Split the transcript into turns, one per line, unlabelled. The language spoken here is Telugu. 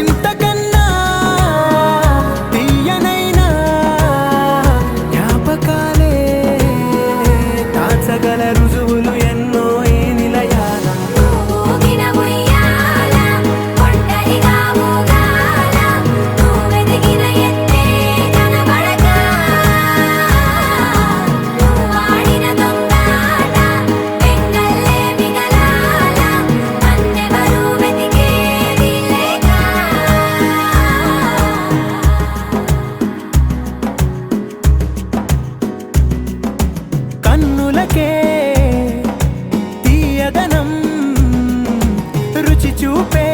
ఇంత మనకే తీయదనం రుచి చూపే